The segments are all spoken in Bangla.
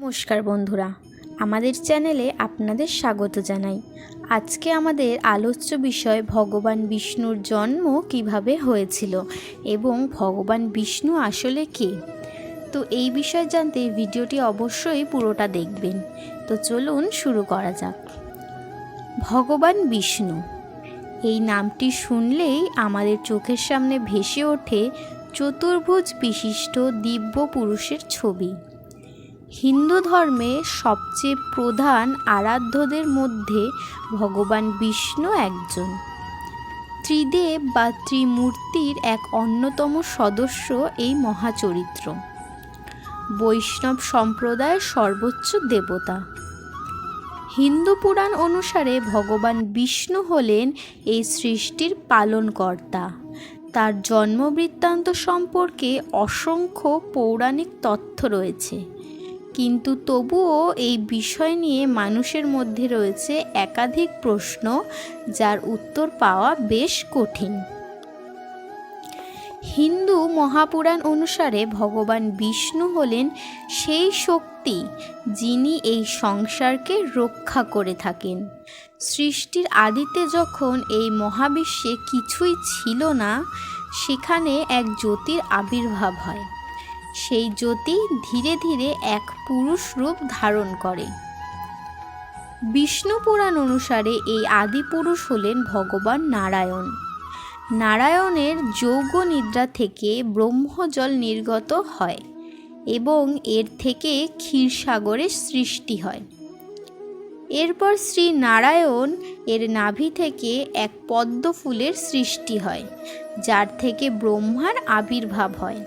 নমস্কার বন্ধুরা, আমাদের চ্যানেলে আপনাদের স্বাগত জানাই। আজকে আমাদের আলোচ্য বিষয় ভগবান বিষ্ণুর জন্ম কীভাবে হয়েছিল এবং ভগবান বিষ্ণু আসলে কে? তো এই বিষয় জানতে ভিডিওটি অবশ্যই পুরোটা দেখবেন। তো চলুন শুরু করা যাক। ভগবান বিষ্ণু, এই নামটি শুনলেই আমাদের চোখের সামনে ভেসে ওঠে চতুর্ভুজ বিশিষ্ট দিব্য পুরুষের ছবি। হিন্দু ধর্মে সবচেয়ে প্রধান আরাধ্যদের মধ্যে ভগবান বিষ্ণু একজন। ত্রিদেব বা ত্রিমূর্তির এক অন্যতম সদস্য এই মহাচরিত্র। বৈষ্ণব সম্প্রদায়ের সর্বোচ্চ দেবতা। হিন্দু পুরাণ অনুসারে ভগবান বিষ্ণু হলেন এই সৃষ্টির পালনকর্তা। তার জন্মবৃত্তান্ত সম্পর্কে অসংখ্য পৌরাণিক তথ্য রয়েছে। কিন্তু তবুও এই বিষয় নিয়ে মানুষের মধ্যে রয়েছে একাধিক প্রশ্ন যার উত্তর পাওয়া বেশ কঠিন। হিন্দু মহাপুরাণ অনুসারে ভগবান বিষ্ণু হলেন সেই শক্তি যিনি এই সংসারকে রক্ষা করে থাকেন। সৃষ্টির আদিতে যখন এই মহাবিশ্বে কিছুই ছিল না, সেখানে এক জ্যোতির আবির্ভাব হয়। সেই জ্যোতি ধীরে ধীরে এক পুরুষ রূপ ধারণ করে। বিষ্ণু পুরাণ অনুসারে এই আদি পুরুষ হলেন ভগবান নারায়ণ। নারায়ণের যৌগ নিদ্রা থেকে ব্রহ্মজল নির্গত হয় এবং এর থেকে ক্ষীরসাগরের সৃষ্টি হয়। এরপর শ্রী নারায়ণ এর নাভি থেকে এক পদ্ম ফুলের সৃষ্টি হয়, যার থেকে ব্রহ্মার আবির্ভাব হয়।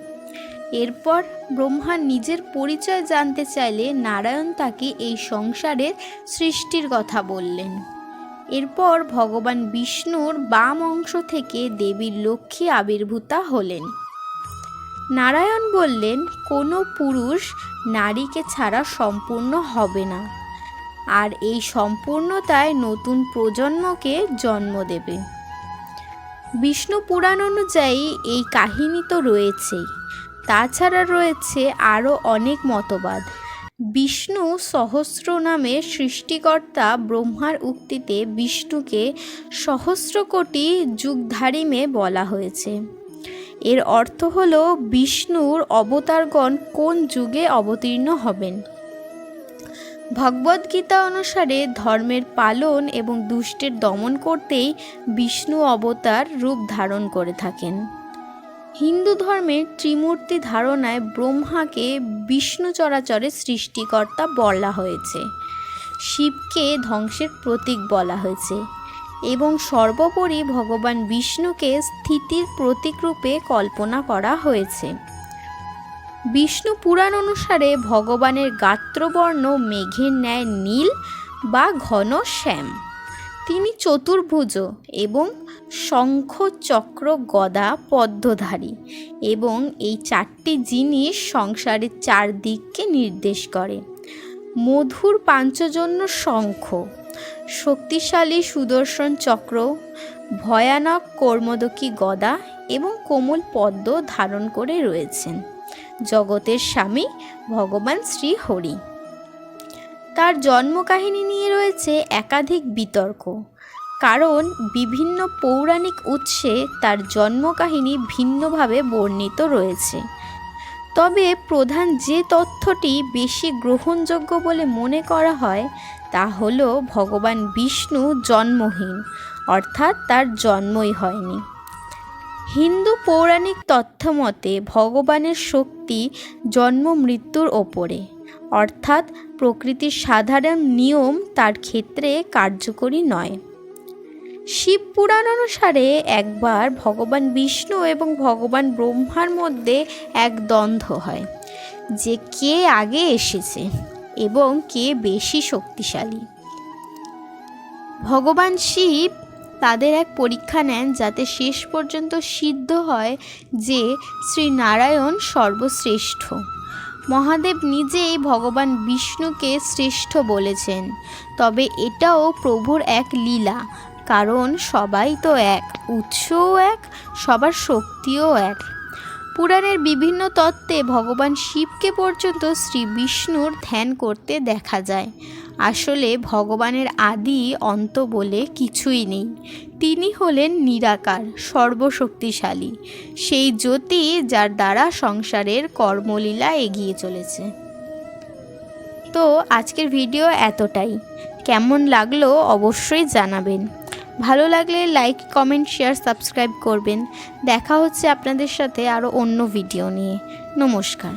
এরপর ব্রহ্মা নিজের পরিচয় জানতে চাইলে নারায়ণ তাকে এই সংসারের সৃষ্টির কথা বললেন। এরপর ভগবান বিষ্ণুর বাম অংশ থেকে দেবীর লক্ষ্মী আবির্ভূতা হলেন। নারায়ণ বললেন, কোনো পুরুষ নারীকে ছাড়া সম্পূর্ণ হবে না। আর এই সম্পূর্ণতায় নতুন প্রজন্মকে জন্ম দেবে। বিষ্ণু পুরাণ অনুযায়ী এই কাহিনী তো রয়েছেই। তাছাড়া রয়েছে আরও অনেক মতবাদ। বিষ্ণু সহস্র নামে সৃষ্টিকর্তা ব্রহ্মার উক্তিতে বিষ্ণুকে সহস্র কোটি যুগধারিমে বলা হয়েছে। এর অর্থ হল বিষ্ণুর অবতারগণ কোন যুগে অবতীর্ণ হবেন? ভগবদ্গীতা অনুসারে ধর্মের পালন এবং দুষ্টের দমন করতেই বিষ্ণু অবতার রূপ ধারণ করে থাকেন। হিন্দু ধর্মের ত্রিমূর্তি ধারণায় ব্রহ্মাকে বিষ্ণু চরাচরের সৃষ্টিকর্তা বলা হয়েছে। শিবকে ধ্বংসের প্রতীক বলা হয়েছে এবং সর্বোপরি ভগবান বিষ্ণুকে স্থিতির প্রতীক রূপে কল্পনা করা হয়েছে। বিষ্ণু পুরাণ অনুসারে ভগবানের গাত্রবর্ণ, মেঘের ন্যায় নীল বা ঘন শ্যাম। তিনি চতুর্ভুজ এবং শঙ্খ চক্র গদা পদ্মধারী এবং এই চারটি জিনিস সংসারের চারদিককে নির্দেশ করে। মধুর পাঞ্চজন্য শঙ্খ, শক্তিশালী সুদর্শন চক্র, ভয়ানক কর্মদকী গদা এবং কোমল পদ্ম ধারণ করে রয়েছেন। জগতের স্বামী ভগবান শ্রী হরি। তার জন্মকাহিনী নিয়ে রয়েছে একাধিক বিতর্ক। কারণ বিভিন্ন পৌরাণিক উৎসে তার জন্মকাহিনী ভিন্নভাবে বর্ণিত রয়েছে। তবে প্রধান যে তথ্যটি বেশি গ্রহণযোগ্য বলে মনে করা হয়, তা হল ভগবান বিষ্ণু জন্মহীন, অর্থাৎ তার জন্মই হয়নি। হিন্দু পৌরাণিক তথ্য মতে ভগবানের শক্তি জন্ম মৃত্যুর ওপরে। অর্থাৎ প্রকৃতির সাধারণ নিয়ম তার ক্ষেত্রে কার্যকরী নয়। শিব পুরাণ অনুসারে একবার ভগবান বিষ্ণু এবং ভগবান ব্রহ্মার মধ্যে এক দ্বন্দ্ব হয় যে কে আগে এসেছে এবং কে বেশি শক্তিশালী। ভগবান শিব তাদের এক পরীক্ষা নেন যাতে শেষ পর্যন্ত সিদ্ধ হয় যে শ্রী নারায়ণ সর্বশ্রেষ্ঠ। মহাদেব নিজেই ভগবান বিষ্ণুকে শ্রেষ্ঠ বলেছেন। তবে এটাও প্রভুর এক লীলা, কারণ সবাই তো এক, উৎসও এক, সবার শক্তিও এক। পুরাণের বিভিন্ন তত্ত্বে ভগবান শিবকে পর্যন্ত শ্রী বিষ্ণুর ধ্যান করতে দেখা যায়। আসলে ভগবানের আদি অন্ত বলে কিছুই নেই। তিনি হলেন নিরাকার, সর্বশক্তিশালী। সেই জ্যোতি যার দ্বারা সংসারের কর্মলীলা এগিয়ে চলেছে। তো আজকের ভিডিও এতটাই। কেমন লাগল অবশ্যই জানাবেন। ভালো লাগলে লাইক কমেন্ট শেয়ার সাবস্ক্রাইব করবেন। দেখা হচ্ছে আপনাদের সাথে আরও অন্য ভিডিও নিয়ে। নমস্কার।